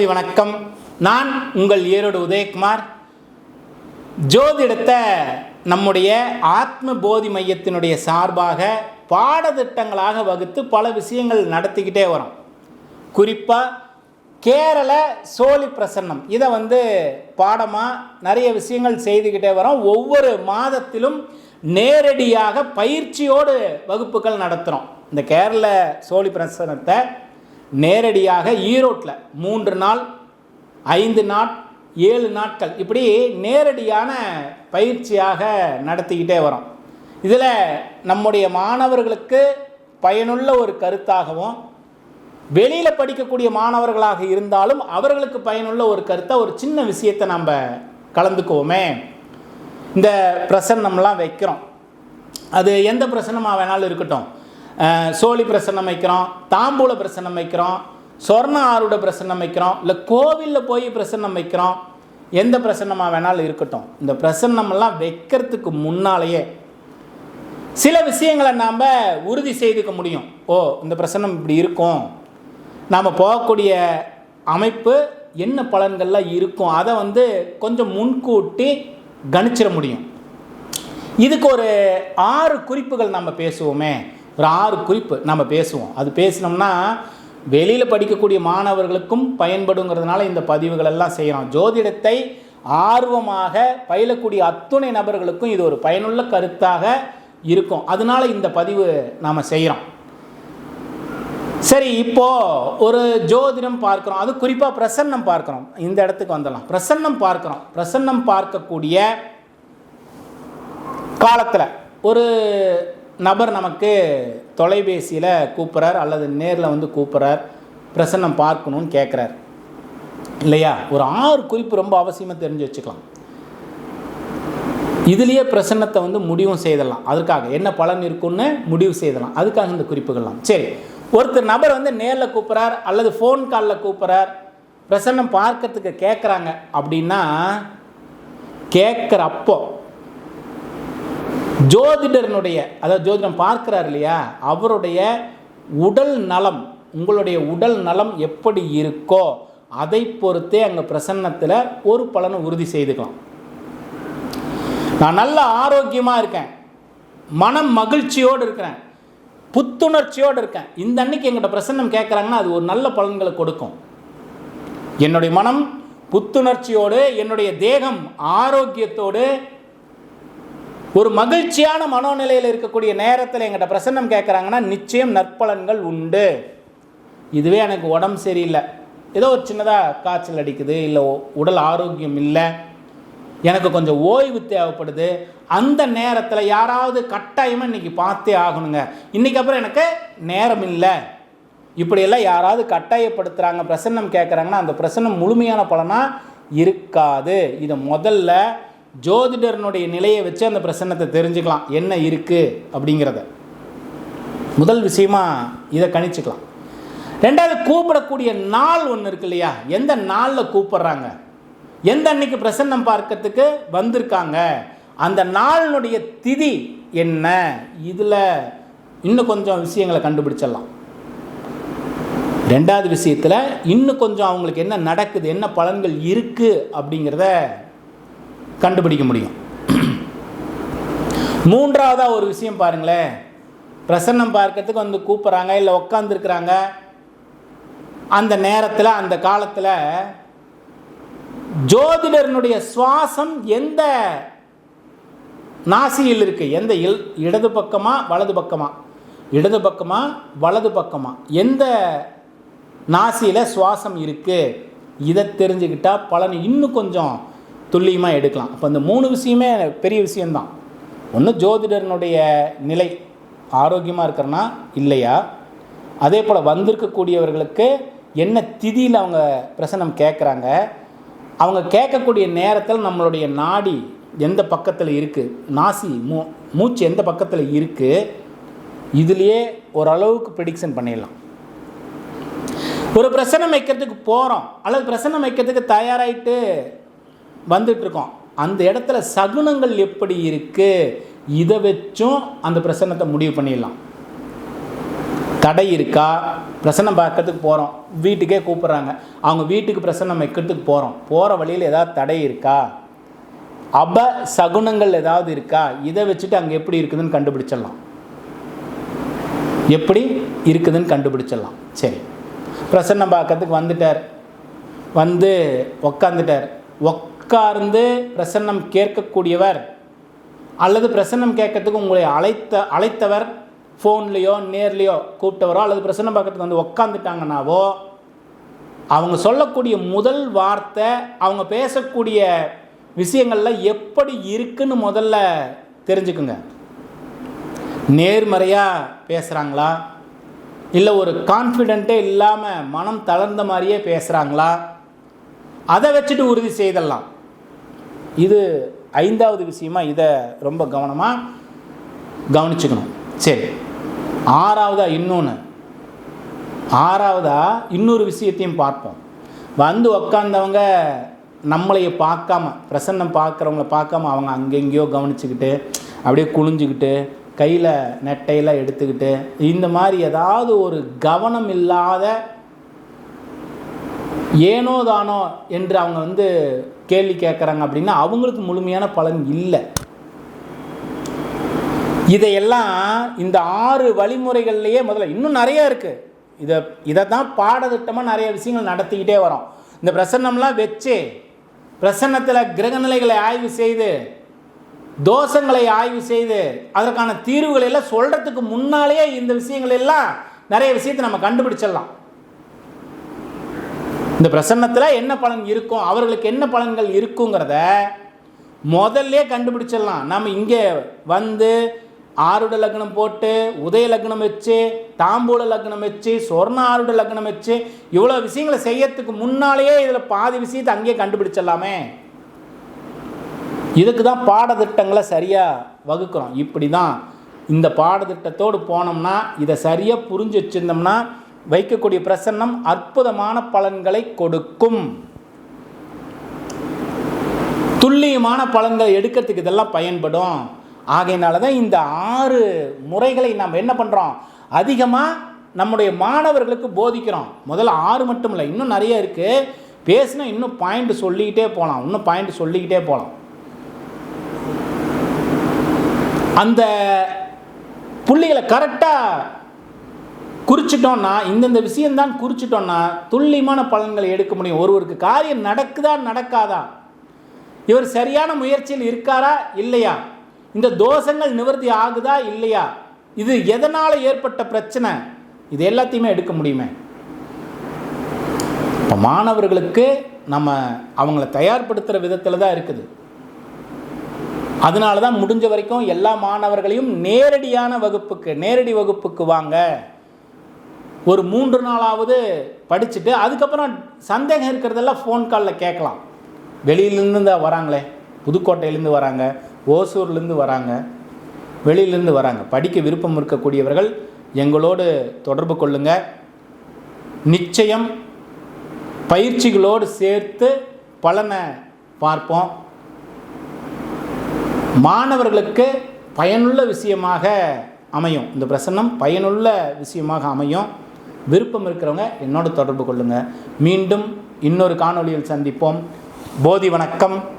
போதி வணக்கம். நான் உங்கள் ஈரோடு உதயகுமார். ஜோதிடத்தை நம்முடைய ஆத்ம போதி மையத்தினுடைய சார்பாக பாடத்திட்டங்களாக வகுத்து பல விஷயங்கள் நடத்திக்கிட்டே வரோம். குறிப்பாக கேரள சோழி பிரசன்னம். இதை வந்து பாடமாக நிறைய விஷயங்கள் செய்துக்கிட்டே வரோம். ஒவ்வொரு மாதத்திலும் நேரடியாக பயிற்சியோடு வகுப்புகள் நடத்துகிறோம் இந்த கேரள சோழி பிரசனத்தை நேரடியாக ஈரோட்டில் மூன்று நாள் ஐந்து நாள் ஏழு நாட்கள் இப்படி நேரடியான பயிற்சியாக நடத்திக்கிட்டே வரோம். இதில் நம்முடைய மாணவர்களுக்கு பயனுள்ள ஒரு கருத்தாகவும் வெளியில் படிக்கக்கூடிய மாணவர்களாக இருந்தாலும் அவர்களுக்கு பயனுள்ள ஒரு கருத்தை ஒரு சின்ன விஷயத்தை நம்ம கலந்துக்குவோமே. இந்த பிரசன்னம்லாம் வைக்கிறோம். அது எந்த பிரசன்னமாக வேணாலும் இருக்கட்டும். சோழி பிரசன்னம் வைக்கிறோம் தாம்பூல பிரசன்னம் வைக்கிறோம் சொர்ண ஆருட பிரசன்னம் வைக்கிறோம் இல்லை கோவிலில் போய் பிரசன்னம் வைக்கிறோம். எந்த பிரசன்னமாக வேணாலும் இருக்கட்டும். இந்த பிரசன்னமெல்லாம் வைக்கிறதுக்கு முன்னாலேயே சில விஷயங்களை நாம் உறுதி செய்துக்க முடியும். ஓ இந்த பிரசன்னம் இப்படி இருக்கும். நாம் போகக்கூடிய அமைப்பு என்ன பலன்கள்லாம் இருக்கும்? அதை வந்து கொஞ்சம் முன்கூட்டி கணிச்சிட முடியும். இதுக்கு ஒரு ஆறு குறிப்புகள் நம்ம பேசுவோமே. ஒரு ஆறு குறிப்பு நம்ம பேசுவோம். அது பேசினோம்னா வெளியில் படிக்கக்கூடிய மாணவர்களுக்கும் பயன்படுங்கிறதுனால இந்த பதிவுகள் எல்லாம் செய்கிறோம் ஜோதிடத்தை ஆர்வமாக பயிலக்கூடிய அத்துணை நபர்களுக்கும் இது ஒரு பயனுள்ள கருத்தாக இருக்கும். அதனால இந்த பதிவு நாம் செய்கிறோம் சரி இப்போ ஒரு ஜோதிடம் பார்க்குறோம். அது குறிப்பாக பிரசன்னம் பார்க்குறோம். இந்த இடத்துக்கு வந்துடலாம். பிரசன்னம் பார்க்குறோம். பிரசன்னம் பார்க்கக்கூடிய காலத்தில் ஒரு நபர் நமக்கு தொலைபேசியில் கூப்பிட்றார் அல்லது நேரில் வந்து கூப்பிட்றார் பிரசன்னம் பார்க்கணும்னு கேட்குறார் இல்லையா? ஒரு ஆறு குறிப்பு ரொம்ப அவசியமாக தெரிஞ்சு வச்சுக்கலாம். இதுலேயே பிரசன்னத்தை வந்து முடிவும் செய்தலாம் அதுக்காக என்ன பலன் இருக்குன்னு முடிவு செய்தலாம் அதுக்காக இந்த குறிப்புகள்லாம். சரி. ஒருத்தர் நபர் வந்து நேரில் கூப்பிட்றார் அல்லது ஃபோன் காலில் கூப்பிட்றார் பிரசன்னம் பார்க்கறதுக்கு கேட்குறாங்க அப்படின்னா கேட்குற அப்போ ஜோதிடர்னுடைய அதாவது ஜோதிடம் பார்க்குறார் இல்லையா? அவருடைய உடல் நலம் உங்களுடைய உடல் நலம் எப்படி இருக்கோ அதை பொறுத்தே அங்கே பிரசன்னத்தில் ஒரு பலனை உறுதி செய்துக்கலாம். நான் நல்ல ஆரோக்கியமாக இருக்கேன். மனம் மகிழ்ச்சியோடு இருக்கிறேன். புத்துணர்ச்சியோடு இருக்கேன். இந்த அன்னைக்கு எங்கிட்ட பிரசன்னம் கேட்குறாங்கன்னா அது ஒரு நல்ல பலன்களை கொடுக்கும். என்னுடைய மனம் புத்துணர்ச்சியோடு என்னுடைய தேகம் ஆரோக்கியத்தோடு ஒரு மகிழ்ச்சியான மனோநிலையில் இருக்கக்கூடிய நேரத்தில் எங்கிட்ட பிரசன்னம் கேட்குறாங்கன்னா நிச்சயம் நற்பலன்கள் உண்டு. இதுவே எனக்கு உடம்பு சரியில்லை. ஏதோ ஒரு சின்னதாக காய்ச்சல் அடிக்குது இல்லை உடல் ஆரோக்கியம் இல்லை எனக்கு கொஞ்சம் ஓய்வு தேவைப்படுது. அந்த நேரத்தில் யாராவது கட்டாயமாக இன்றைக்கி பார்த்தே ஆகணுங்க. இன்றைக்கி அப்புறம் எனக்கு நேரம் இல்லை. இப்படியெல்லாம் யாராவது கட்டாயப்படுத்துகிறாங்க பிரசன்னம் கேட்குறாங்கன்னா அந்த பிரசன்னம் முழுமையான பலனாக இருக்காது. இதை முதல்ல ஜோதிடர்னுடைய நிலையை வச்சு அந்த பிரசன்னத்தை தெரிஞ்சுக்கலாம். என்ன இருக்குது அப்படிங்கிறத. முதல் விஷயமா இதை கணிச்சுக்கலாம். ரெண்டாவது கூப்பிடக்கூடிய நாள் ஒன்று இருக்கு இல்லையா? எந்த நாளில் கூப்பிட்றாங்க? எந்த அன்னைக்கு பிரசன்னம் பார்க்கறதுக்கு வந்திருக்காங்க? அந்த நாளினுடைய திதி என்ன? இதில் இன்னும் கொஞ்சம் விஷயங்களை கண்டுபிடிச்சிடலாம். ரெண்டாவது விஷயத்தில் இன்னும் கொஞ்சம் அவங்களுக்கு என்ன நடக்குது? என்ன பலன்கள் இருக்குது அப்படிங்கிறத கண்டுபிடிக்க முடியும். மூன்றாவதாக ஒரு விஷயம் பாருங்களேன். பிரசன்னம் பார்க்கறதுக்கு வந்து கூப்பிட்றாங்க இல்லை உக்காந்துருக்குறாங்க. அந்த நேரத்தில் அந்த காலத்தில் ஜோதிடர்னுடைய சுவாசம் எந்த நாசியில் இருக்கு? எந்த இல் இடது பக்கமாக வலது பக்கமாக இடது பக்கமாக வலது பக்கமாக எந்த நாசியில் சுவாசம் இருக்குது இதை தெரிஞ்சுக்கிட்டால் பலன் இன்னும் கொஞ்சம் துல்லியமாக எடுக்கலாம். அப்போ இந்த மூணு விஷயமே பெரிய விஷயந்தான் ஒன்று ஜோதிடர்னுடைய நிலை ஆரோக்கியமாக இருக்கிறனா? இல்லையா? அதே போல் வந்திருக்கக்கூடியவர்களுக்கு என்ன திதியில் அவங்க பிரசனம் கேட்குறாங்க அவங்க கேட்கக்கூடிய நேரத்தில் நம்மளுடைய நாடி எந்த பக்கத்தில் இருக்குது நாசி மூ மூச்சு எந்த பக்கத்தில் இருக்குது இதுலேயே ஓரளவுக்கு ப்ரிடிக்ஷன் பண்ணிடலாம். ஒரு பிரசன்னம் வைக்கிறதுக்கு போகிறோம் அல்லது பிரசன்னம் வைக்கிறதுக்கு தயாராகிட்டு வந்துட்டுருக்கோம். அந்த இடத்துல சகுனங்கள் எப்படி இருக்குது இதை வச்சும் அந்த பிரசன்னத்தை முடிவு பண்ணிடலாம். தடை இருக்கா? பிரசன்னம் பார்க்கறதுக்கு போகிறோம் வீட்டுக்கே கூப்பிட்றாங்க. அவங்க வீட்டுக்கு பிரசன்னம் வைக்கிறதுக்கு போகிறோம் போகிற வழியில் ஏதாவது தடை இருக்கா? அப சகுனங்கள் ஏதாவது இருக்கா? இதை வச்சுட்டு அங்கே எப்படி இருக்குதுன்னு கண்டுபிடிச்சிடலாம். எப்படி இருக்குதுன்னு கண்டுபிடிச்சிடலாம். சரி. பிரசன்னம் பார்க்கறதுக்கு வந்துட்டார். வந்து உக்காந்துட்டார். உட்கார்ந்து பிரசன்னம் கேட்கக்கூடியவர் அல்லது பிரசன்னம் கேட்கறதுக்கு உங்களை அழைத்த அழைத்தவர் ஃபோன்லேயோ நேர்லேயோ கூப்பிட்டவரோ அல்லது பிரசன்னம் பார்க்கறதுக்கு வந்து உக்காந்துட்டாங்கன்னாவோ அவங்க சொல்லக்கூடிய முதல் வார்த்தை அவங்க பேசக்கூடிய விஷயங்கள்லாம் எப்படி இருக்குன்னு முதல்ல தெரிஞ்சுக்குங்க. நேர்மறையாக பேசுகிறாங்களா இல்லை ஒரு கான்ஃபிடென்ட்டே இல்லாமல் மனம் தளர்ந்த மாதிரியே பேசுகிறாங்களா அதை வச்சுட்டு உறுதி செய்தலாம் இது ஐந்தாவது விஷயமா இதை ரொம்ப கவனமாக கவனிச்சுக்கணும். சரி. ஆறாவதா இன்னொன்று ஆறாவதா இன்னொரு விஷயத்தையும் பார்ப்போம். வந்து உக்காந்தவங்க நம்மளைய பார்க்காம பிரசன்னம் பார்க்குறவங்கள பார்க்காம அவங்க அங்கெங்கேயோ கவனிச்சுக்கிட்டு அப்படியே குளிஞ்சுக்கிட்டு கையில் நெட்டையெல்லாம் எடுத்துக்கிட்டு இந்த மாதிரி ஏதாவது ஒரு கவனம் இல்லாத ஏனோ தானோ என்று அவங்க வந்து கேள்வி கேட்குறாங்க அப்படின்னா அவங்களுக்கு முழுமையான பலன் இல்லை. இதையெல்லாம் இந்த ஆறு வழிமுறைகள்லையே முதல்ல இன்னும் நிறைய இருக்குது இதை இதை தான் பாடத்திட்டமாக நிறைய விஷயங்கள் நடத்திக்கிட்டே வரோம். இந்த பிரசன்னம்லாம் வச்சு பிரசன்னத்தில் கிரகநிலைகளை ஆய்வு செய்து தோஷங்களை ஆய்வு செய்து அதற்கான தீர்வுகளை எல்லாம் சொல்கிறதுக்கு முன்னாலேயே இந்த விஷயங்கள் எல்லாம் நிறைய விஷயத்தை நம்ம கண்டுபிடிச்சிடலாம். இந்த பிரசன்னத்தில் என்ன பலன் இருக்கும் அவர்களுக்கு என்ன பலன்கள் இருக்குங்கிறத முதல்ல கண்டுபிடிச்சிடலாம். நம்ம இங்கே வந்து ஆருட லக்னம் போட்டு உதய லக்னம் வச்சு தாம்பூல லக்னம் வச்சு சொர்ண ஆருட லக்னம் வச்சு இவ்வளோ விஷயங்களை செய்யறதுக்கு முன்னாலேயே இதில் பாதி விஷயத்தை அங்கேயே கண்டுபிடிச்சிடலாமே. இதுக்கு தான் பாடத்திட்டங்களை சரியாக வகுக்கிறோம். இப்படி தான் இந்த பாடத்திட்டத்தோடு போனோம்னா இதை சரியாக புரிஞ்சு வச்சுருந்தோம்னா வைக்கக்கூடிய பிரசன்னம் அற்புதமான பலன்களை கொடுக்கும். துல்லியமான பலன்களை எடுக்கிறதுக்கு இதெல்லாம் பயன்படும். ஆகையினால தான் இந்த ஆறு முறைகளை நாம் என்ன பண்ணுறோம் அதிகமாக நம்முடைய மாணவர்களுக்கு போதிக்கிறோம். முதல்ல ஆறு மட்டும் இல்லை இன்னும் நிறைய இருக்குது பேசினா இன்னும் பாயிண்ட் சொல்லிக்கிட்டே போகலாம் இன்னும் பாயிண்ட் சொல்லிக்கிட்டே போகலாம் அந்த புள்ளிகளை கரெக்டாக குறிச்சிட்டோம்னா இந்தந்த விஷயம்தான் குறிச்சிட்டோம்னா துல்லியமான பலன்களை எடுக்க முடியும். ஒருவருக்கு காரியம் நடக்குதா நடக்காதா? இவர் சரியான முயற்சியில் இருக்காரா இல்லையா? இந்த தோஷங்கள் நிவர்த்தி ஆகுதா இல்லையா? இது எதனால் ஏற்பட்ட பிரச்சனை? இது எல்லாத்தையுமே எடுக்க முடியுமே? இப்போ மாணவர்களுக்கு நம்ம அவங்கள தயார்படுத்துகிற விதத்தில் தான் இருக்குது. அதனால தான் முடிஞ்ச வரைக்கும் எல்லா மாணவர்களையும் நேரடியான வகுப்புக்கு நேரடி வகுப்புக்கு வாங்க. ஒரு மூன்று நாளாவது படிச்சுட்டு அதுக்கப்புறம் சந்தேகம் இருக்கிறதெல்லாம் ஃபோன் காலில் கேட்கலாம். வெளியிலேருந்து தான் வராங்களே புதுக்கோட்டையிலேருந்து வராங்க ஓசூர்லேருந்து வராங்க வெளியிலேருந்து வராங்க. படிக்க விருப்பம் இருக்கக்கூடியவர்கள் எங்களோடு தொடர்பு கொள்ளுங்கள் நிச்சயம் பயிற்சிகளோடு சேர்த்து பலனை பார்ப்போம். மாணவர்களுக்கு பயனுள்ள விஷயமாக அமையும். இந்த பிரசன்னம் பயனுள்ள விஷயமாக அமையும். விருப்பம் இருக்கிறவங்க என்னோட தொடர்பு கொள்ளுங்கள் மீண்டும் இன்னொரு காணொளியில் சந்திப்போம். போதி வணக்கம்.